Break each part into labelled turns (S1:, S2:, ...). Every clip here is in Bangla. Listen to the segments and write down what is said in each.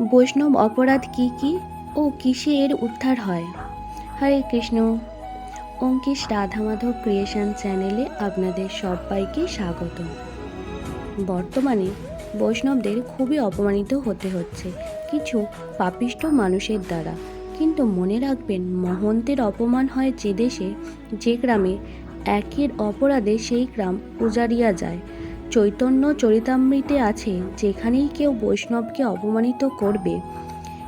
S1: বৈষ্ণব অপরাধ কি কি ও কিসে এর উদ্ধার হয়? হরে কৃষ্ণ। অঙ্কিশ রাধামাধব ক্রিয়েশন চ্যানেলে আপনাদের সবাইকে স্বাগত। বর্তমানে বৈষ্ণবদের খুবই অপমানিত হতে হচ্ছে কিছু পাপিষ্ট মানুষের দ্বারা। কিন্তু মনে রাখবেন, মহন্তের অপমান হয় যে দেশে, যে গ্রামে একের অপরাধে সেই গ্রাম উজাড়িয়া যায়। চৈতন্য চরিতামৃতে আছে, যেখানেই কেউ বৈষ্ণবকে অপমানিত করবে,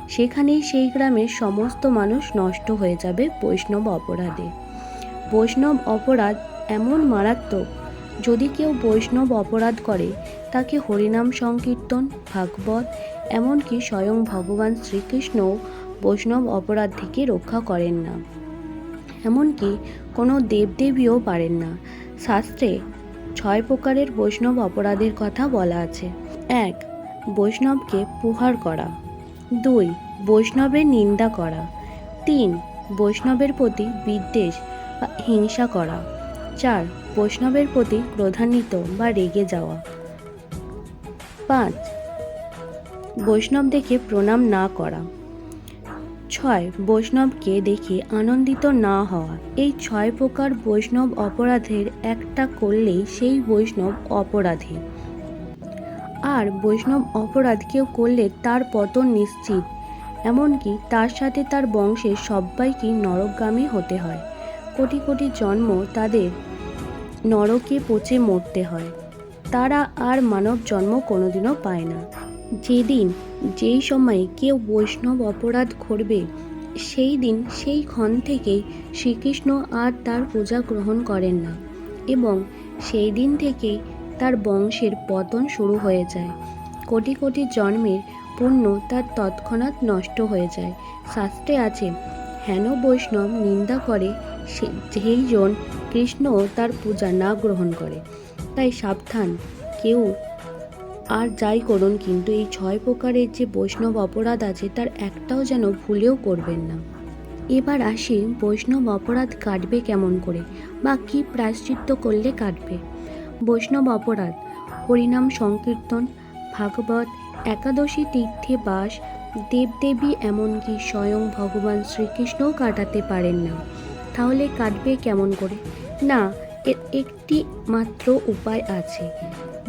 S1: সেখানেই সেই গ্রামের সমস্ত মানুষ নষ্ট হয়ে যাবে বৈষ্ণব অপরাধে। বৈষ্ণব অপরাধ এমন মারাত্মক, যদি কেউ বৈষ্ণব অপরাধ করে, তাকে হরিনাম সংকীর্তন, ভাগবত, এমনকি স্বয়ং ভগবান শ্রীকৃষ্ণও বৈষ্ণব অপরাধ থেকে রক্ষা করেন না। এমনকি কোনো দেবদেবীও পারেন না। শাস্ত্রে ছয় প্রকারের বৈষ্ণব অপরাধের কথা বলা আছে। এক, বৈষ্ণবকে প্রহার করা। দুই, বৈষ্ণবের নিন্দা করা। তিন, বৈষ্ণবের প্রতি বিদ্বেষ বা হিংসা করা। চার, বৈষ্ণবের প্রতি ক্রোধান্বিত বা রেগে যাওয়া। পাঁচ বৈষ্ণব দেখে প্রণাম না করা। ছয় বৈষ্ণবকে দেখে আনন্দিত না হওয়া। এই ছয় প্রকার বৈষ্ণব অপরাধের একটা করলেই সেই বৈষ্ণব অপরাধী। আর বৈষ্ণব অপরাধ কেউ করলে তার পতন নিশ্চিত। এমনকি তার সাথে তার বংশের সবাইকে নরকগামী হতে হয়। কোটি কোটি জন্ম তাদের নরকে পচে মরতে হয়। তারা আর মানব জন্ম কোনোদিনও পায় না। যেদিন, যেই সময়ে কেউ বৈষ্ণব অপরাধ করবে, সেই দিন সেই ক্ষণ থেকেই শ্রীকৃষ্ণ আর তার পূজা গ্রহণ করেন না এবং সেই দিন থেকেই তার বংশের পতন শুরু হয়ে যায়। কোটি কোটি জন্মের পুণ্য তার তৎক্ষণাৎ নষ্ট হয়ে যায়। শাস্ত্রে আছে, হেন বৈষ্ণব নিন্দা করে, সে, যেই জন কৃষ্ণ তার পূজা না গ্রহণ করে, তাই সাবধান, কেউ আর যাই করুন, কিন্তু এই ছয় প্রকারের যে বৈষ্ণব অপরাধ আছে, তার একটাও যেন ভুলেও করবেন না। এবার আসি বৈষ্ণব অপরাধ কাটবে কেমন করে বা কী প্রায়শ্চিত্ত করলে কাটবে? বৈষ্ণব অপরাধ, হরিনাম সংকীর্তন, ভাগবত, একাদশী তীর্থে বাস, দেবদেবী এমনকি স্বয়ং ভগবান শ্রীকৃষ্ণও কাটাতে পারেন না। তাহলে কাটবে কেমন করে? না এর একটি মাত্র উপায় আছে,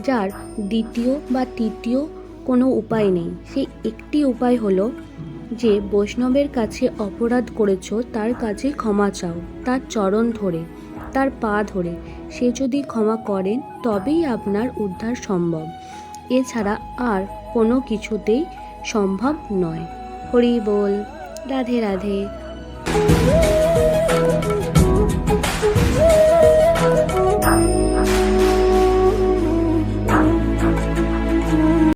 S1: যার দ্বিতীয় বা তৃতীয় কোনো উপায় নেই। সেই একটি উপায় হলো যে, বৈষ্ণবের কাছে অপরাধ করেছ, তার কাছে ক্ষমা চাও। তার চরণ ধরে, তার পা ধরে। সে যদি ক্ষমা করেন তবেই আপনার উদ্ধার সম্ভব। এছাড়া আর কোনো কিছুতেই সম্ভব নয়। হরি বল। রাধে রাধে।